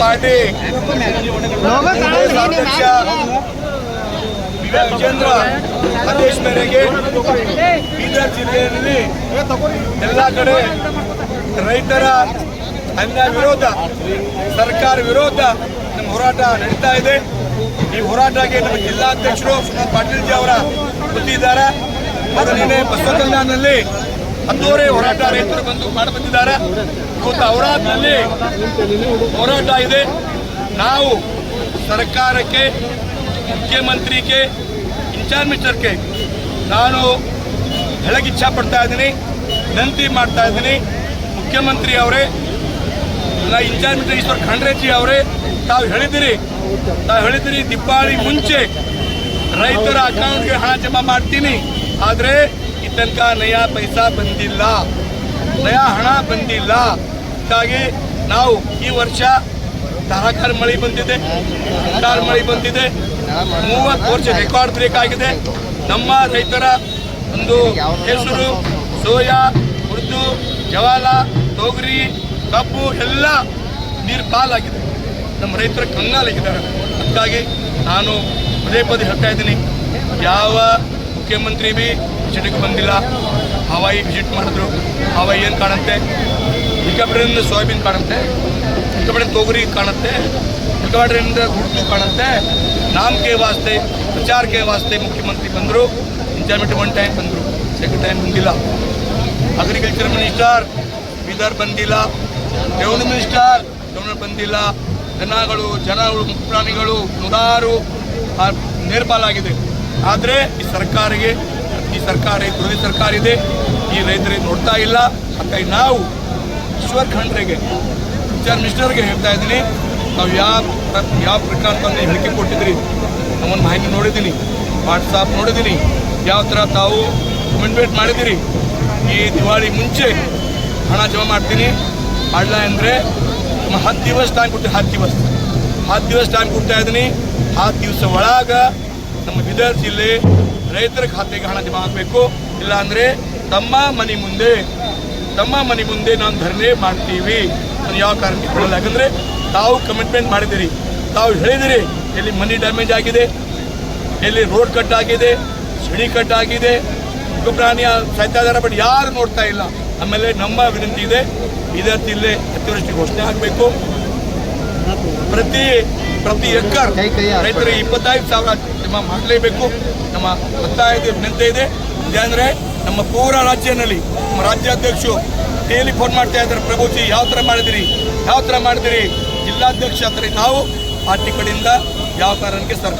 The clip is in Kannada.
ಪಾರ್ಟಿ. ಅಧ್ಯಕ್ಷ ವಿಜೇಂದ್ರ ಆದೇಶ ಮೇರೆಗೆ ಬೀದರ್ ಜಿಲ್ಲೆಯಲ್ಲಿ ಎಲ್ಲ ಕಡೆ ರೈತರ ಅನ್ಯಾಯ ವಿರೋಧ ಸರ್ಕಾರ ವಿರೋಧ ನಮ್ಮ ಹೋರಾಟ ನಡೀತಾ ಇದೆ. ಈ ಹೋರಾಟಕ್ಕೆ ನಮ್ಮ ಜಿಲ್ಲಾಧ್ಯಕ್ಷರು ಪಾಟೀಲ್ ಜಿ ಅವರ ಅವರು ನಿನ್ನೆ ಬಸವ ಕಲ್ಯಾಣದಲ್ಲಿ ಹತ್ತುವರೆ ಹೋರಾಟ ರೈತರು ಬಂದು ಮಾಡಿ ಬಂದಿದ್ದಾರೆ. ಇವತ್ತು ಅವರಾದ್ನಲ್ಲಿ ಹೋರಾಟ ಇದೆ. ನಾವು ಸರ್ಕಾರಕ್ಕೆ, ಮುಖ್ಯಮಂತ್ರಿಗೆ, ಇನ್ಚಾರ್ಜ್ ಮಿನಿಸ್ಟರ್ಗೆ ನಾನು ಹೇಳಕ್ಕೆ ಇಚ್ಛೆ ಪಡ್ತಾ ಇದ್ದೀನಿ, ವಿನಂತಿ ಮಾಡ್ತಾ ಇದ್ದೀನಿ. ಮುಖ್ಯಮಂತ್ರಿ ಅವರೇ ನಾ ಇನ್ಚಾರ್ಜ್ ಮಿನಿಸ್ಟರ್ ಈಶ್ವರ್ ಖಂಡ್ರೆಜಿ ಅವರೇ, ತಾವು ಹೇಳಿದಿರಿ ತಾವು ಹೇಳಿದಿರಿ ದೀಪಾವಳಿ ಮುಂಚೆ ರೈತರ ಅಕೌಂಟ್ಗೆ ಹಣ ಜಮಾ ಮಾಡ್ತೀನಿ. ಆದರೆ ತನಕ ನಯಾ ಪೈಸಾ ಬಂದಿಲ್ಲ, ನಯಾ ಹಣ ಬಂದಿಲ್ಲ. ಹೀಗಾಗಿ ನಾವು ಈ ವರ್ಷ ಧಾರಾಕಾರ ಮಳೆ ಬಂದಿದೆ ಧಾರ ಮಳೆ ಬಂದಿದೆ. ಮೂವತ್ತು ವರ್ಷ ರೆಕಾರ್ಡ್ ಬ್ರೇಕ್ ಆಗಿದೆ. ನಮ್ಮ ರೈತರ ಒಂದು ಹೆಸರು ಸೋಯಾ, ಉರ್ದು, ಜವಾಲ, ತೊಗರಿ, ಕಬ್ಬು ಎಲ್ಲ ನೀರು ಪಾಲಾಗಿದೆ. ನಮ್ಮ ರೈತರ ಕಂಗಾಲಾಗಿದ್ದಾರೆ ಅದಕ್ಕಾಗಿ ನಾನು ಪದೇ ಪದೇ ಹೇಳ್ತಾ ಇದ್ದೀನಿ, ಯಾವ ಮುಖ್ಯಮಂತ್ರಿ ಬಿ ವಿಸಿಟ್ಗೆ ಬಂದಿಲ್ಲ. ಹವಾಯಿ ವಿಸಿಟ್ ಮಾಡಿದ್ರು. ಹವಾಯಿ ಏನು ಕಾಣುತ್ತೆ? ಹೆಲಿಕಾಪ್ಟರಿಂದ ಸೋಯಾಬೀನ್ ಕಾಣುತ್ತೆ. ಹೆಲಿಕಾಪ್ಟರ್ ತೊಗರಿ ಕಾಣುತ್ತೆ. ಹೆಲಿಕಾಪ್ಟರಿಂದ ಗುಡ್ಡು ಕಾಣುತ್ತೆ. ನಾಮಕೆ ವಾಸ್ತೆ ಪ್ರಚಾರಕ್ಕೆ ವಾಸ್ತೆ ಮುಖ್ಯಮಂತ್ರಿ ಬಂದರು. ಇಂಚಾರ್ಮೆಂಟ್ ಒನ್ ಟೈಮ್ ಬಂದರು. ಸೆಕೆಂಡ್ ಟೈಮ್ ಬಂದಿಲ್ಲ. ಅಗ್ರಿಕಲ್ಚರ್ ಮಿನಿಸ್ಟರ್ ಬೀದರ್ ಬಂದಿಲ್ಲ. ರೆವಿನ್ಯೂ ಮಿನಿಸ್ಟರ್ ರೆವಿನ್ಯೂ ಬಂದಿಲ್ಲ. ಜನಗಳು ಜನಗಳು ಪ್ರಾಣಿಗಳು ನೂರಾರು ನೇರ್ಪಾಲಾಗಿದೆ. ಆದರೆ ಈ ಸರ್ಕಾರಿಗೆ ಈ ಸರ್ಕಾರ ವಿರೋಧಿ ಸರ್ಕಾರ ಇದೆ ಈ ರೈತರಿಗೆ ನೋಡ್ತಾ ಇಲ್ಲ. ಹಾಗಾಗಿ ನಾವು ಈಶ್ವರ್ ಖಂಡ್ರೆಗೆ ವಿಚಾರ ಮಿನಿಸ್ಟರ್ಗೆ ಹೇಳ್ತಾ ಇದ್ದೀನಿ, ನಾವು ಯಾವ ಯಾವ ಪ್ರಕಾರ ತಂದು ಹೇಳಿಕೆ ಕೊಟ್ಟಿದ್ರಿ ನಮ್ಮನ್ನು ಮಾಹಿತಿ ನೋಡಿದ್ದೀನಿ ವಾಟ್ಸಾಪ್ ನೋಡಿದ್ದೀನಿ, ಯಾವ ಥರ ತಾವು ಕಮಿಟ್ಮೆಂಟ್ ಮಾಡಿದ್ದೀರಿ, ಈ ದಿವಾಳಿ ಮುಂಚೆ ಹಣ ಜಮಾ ಮಾಡ್ತೀನಿ. ಮಾಡಲ್ಲ ಅಂದರೆ ನಮ್ಮ ಹತ್ತು ದಿವಸ ಟೈಮ್ ಕೊಟ್ಟು ಹತ್ತು ದಿವಸ ಹತ್ತು ದಿವಸ ಟೈಮ್ ಕೊಡ್ತಾ ಇದ್ದೀನಿ. ಹತ್ತು ದಿವಸ ಒಳಗ ನಮ್ಮ ಬೀದರ್ ಜಿಲ್ಲೆ ರೈತರ ಖಾತೆಗೆ ಹಣ ಜಮಾ ಆಗಬೇಕು. ಇಲ್ಲ ಅಂದರೆ ತಮ್ಮ ಮನೆ ಮುಂದೆ, ತಮ್ಮ ಮನೆ ಮುಂದೆ ನಾನು ಧರಣಿ ಮಾಡ್ತೀವಿ. ನಾನು ಯಾವ ಕಾರಣಕ್ಕೆ ಕೊಡಲ್ಲ ಯಾಕಂದರೆ ತಾವು ಕಮಿಟ್ಮೆಂಟ್ ಮಾಡಿದಿರಿ ತಾವು ಹೇಳಿದಿರಿ ಎಲ್ಲಿ ಮನಿ ಡ್ಯಾಮೇಜ್ ಆಗಿದೆ, ಎಲ್ಲಿ ರೋಡ್ ಕಟ್ ಆಗಿದೆ, ಸಿಡಿ ಕಟ್ ಆಗಿದೆ ಪ್ರಾಣಿಯ ಇದ್ದಾರೆ ಬಟ್ ಯಾರು ನೋಡ್ತಾ ಇಲ್ಲ. ಆಮೇಲೆ ನಮ್ಮ ವಿನಂತಿ ಇದೆ, ಬೀದರ್ ಜಿಲ್ಲೆ ಅತಿವೃಷ್ಟಿ ಘೋಷಣೆ ಆಗಬೇಕು. ಪ್ರತಿ ಪ್ರತಿ ಎಕರ್ ರೈತರಿಗೆ ಇಪ್ಪತ್ತೈದು ಸಾವಿರ ನಿಮ್ಮ ಮಾಡಲೇಬೇಕು. ನಮ್ಮ ಒತ್ತಾಯದ ವಿನಂತಿ ಇದೆ. ಅಂದ್ರೆ ನಮ್ಮ ಪೂರ ರಾಜ್ಯದಲ್ಲಿ ನಮ್ಮ ರಾಜ್ಯಾಧ್ಯಕ್ಷರು ಡೈಲಿ ಫೋನ್ ಮಾಡ್ತಾ ಇದ್ದಾರೆ ಪ್ರಭುಜಿ ಯಾವ ಥರ ಮಾಡಿದಿರಿ? ಯಾವ ಥರ ಮಾಡಿದಿರಿ? ಜಿಲ್ಲಾಧ್ಯಕ್ಷ ಹತ್ರ ನಾವು ಪಾರ್ಟಿ ಕಡೆಯಿಂದ ಯಾವ ಕಾರಣಕ್ಕೆ ಸರ್ಕಾರ